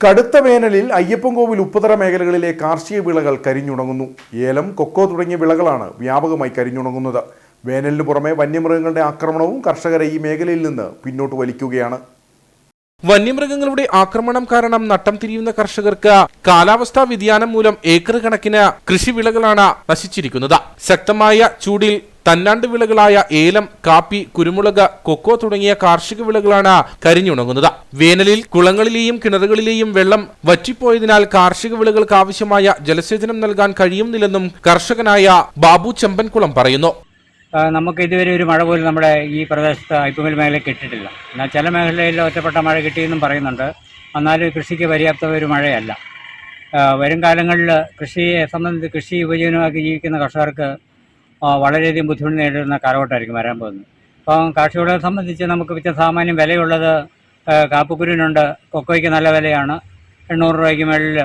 കടുത്ത വേനലിൽ അയ്യപ്പൻകോവിൽ ഉപ്പുതറ മേഖലകളിലെ കാർഷിക വിളകൾ കരിഞ്ഞുണങ്ങുന്നു. ഏലം കൊക്കോ തുടങ്ങിയ വിളകളാണ് വ്യാപകമായി കരിഞ്ഞുണങ്ങുന്നത്. വേനലിന് പുറമെ വന്യമൃഗങ്ങളുടെ ആക്രമണവും കർഷകരെ ഈ മേഖലയിൽ നിന്ന് പിന്നോട്ട് വലിക്കുകയാണ്. വന്യമൃഗങ്ങളുടെ ആക്രമണം കാരണം നട്ടം തിരിയുന്ന കർഷകർക്ക് കാലാവസ്ഥാ വ്യതിയാനം മൂലം ഏക്കർ കണക്കിന് കൃഷിവിളകളാണ് നശിച്ചിരിക്കുന്നത്. ശക്തമായ ചൂടിൽ തന്നാണ്ട് വിളകളായ ഏലം കാപ്പി കുരുമുളക് കൊക്കോ തുടങ്ങിയ കാർഷിക വിളകളാണ് കരിഞ്ഞുണങ്ങുന്നത്. വേനലിൽ കുളങ്ങളിലെയും കിണറുകളിലെയും വെള്ളം വറ്റിപ്പോയതിനാൽ കാർഷിക വിളകൾക്ക് ആവശ്യമായ ജലസേചനം നൽകാൻ കഴിയുന്നില്ലെന്നും കർഷകനായ ബാബു ചെമ്പൻകുളം പറയുന്നു. നമുക്ക് ഇതുവരെ ഒരു മഴ പോലും നമ്മുടെ ഈ പ്രദേശത്ത് ഐപ്പുമൽ മേഖലയിൽ കിട്ടിയിട്ടില്ല. എന്നാൽ ചില മേഖലയിൽ ഒറ്റപ്പെട്ട മഴ കിട്ടിയെന്നും പറയുന്നുണ്ട്. എന്നാലും കൃഷിക്ക് പര്യാപ്ത ഒരു മഴയല്ല. വരും കാലങ്ങളിൽ കൃഷിയെ സംബന്ധിച്ച് കൃഷി ഉപജീവനമാക്കി ജീവിക്കുന്ന കർഷകർക്ക് വളരെയധികം ബുദ്ധിമുട്ട് നേരിടുന്ന കാലഘട്ടമായിരിക്കും വരാൻ പോകുന്നത്. അപ്പം കാർഷികവിളയെ സംബന്ധിച്ച് നമുക്ക് വിറ്റ സാമാന്യം വിലയുള്ളത് കാപ്പുക്കുരുവിനുണ്ട്. കൊക്കോയ്ക്ക് നല്ല വിലയാണ്. എണ്ണൂറ് രൂപയ്ക്ക് മേളിൽ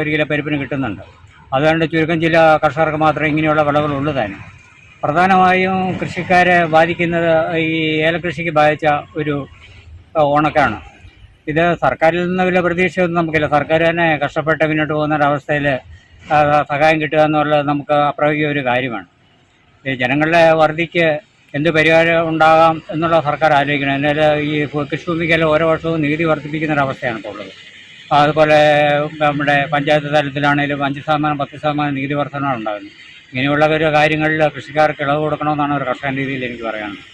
ഒരു കിലോ പരിപ്പിന് കിട്ടുന്നുണ്ട്. അതുകൊണ്ട് ചുരുക്കം ചില കർഷകർക്ക് മാത്രമേ ഇങ്ങനെയുള്ള വിളകളുള്ളൂ തന്നെ. പ്രധാനമായും കൃഷിക്കാരെ ബാധിക്കുന്നത് ഈ ഏലകൃഷിക്ക് ബാധിച്ച ഒരു ഓണക്കാണ്. ഇത് സർക്കാരിൽ നിന്ന് വലിയ പ്രതീക്ഷയൊന്നും നമുക്കില്ല. സർക്കാർ തന്നെ കഷ്ടപ്പെട്ട് മുന്നോട്ട് പോകുന്ന ഒരവസ്ഥയിൽ സഹായം കിട്ടുക എന്നുള്ളത് നമുക്ക് അപ്രായോഗിക ഒരു കാര്യമാണ്. ജനങ്ങളുടെ വർദ്ധിക്ക് എന്ത് പരിഹാരം ഉണ്ടാകാം എന്നുള്ള സർക്കാർ ആലോചിക്കണം. എന്നാൽ ഈ കൃഷിഭൂമിക്കെല്ലാം ഓരോ വർഷവും നികുതി വർദ്ധിപ്പിക്കുന്ന ഒരവസ്ഥയാണ് ഇപ്പോൾ ഉള്ളത്. അതുപോലെ നമ്മുടെ പഞ്ചായത്ത് തലത്തിലാണെങ്കിലും അഞ്ച് ശതമാനം പത്ത് ശതമാനം നികുതി വർധനമാണ് ഉണ്ടാകുന്നത്. ഇങ്ങനെയുള്ള ഒരു കാര്യങ്ങളിൽ കൃഷിക്കാർക്ക് ഇളവ് കൊടുക്കണമെന്നാണ് ഒരു കർഷകൻ രീതിയിൽ എനിക്ക് പറയാനുള്ളത്.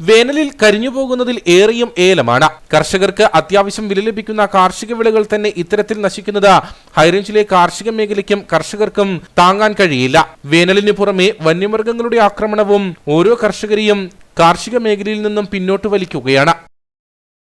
വേനലിൽ കരിഞ്ഞുപോകുന്നതിൽ ഏറെയും ഏലമാണ്. കർഷകർക്ക് അത്യാവശ്യം വില ലഭിക്കുന്ന കാർഷിക വിളകൾ തന്നെ ഇത്തരത്തിൽ നശിക്കുന്നത് ഹൈറേഞ്ചിലെ കാർഷിക മേഖലയ്ക്കും കർഷകർക്കും താങ്ങാൻ കഴിയില്ല. വേനലിന് പുറമെ വന്യമൃഗങ്ങളുടെ ആക്രമണവും ഓരോ കർഷകരെയും കാർഷിക മേഖലയിൽ നിന്നും പിന്നോട്ട് വലിക്കുകയാണ്.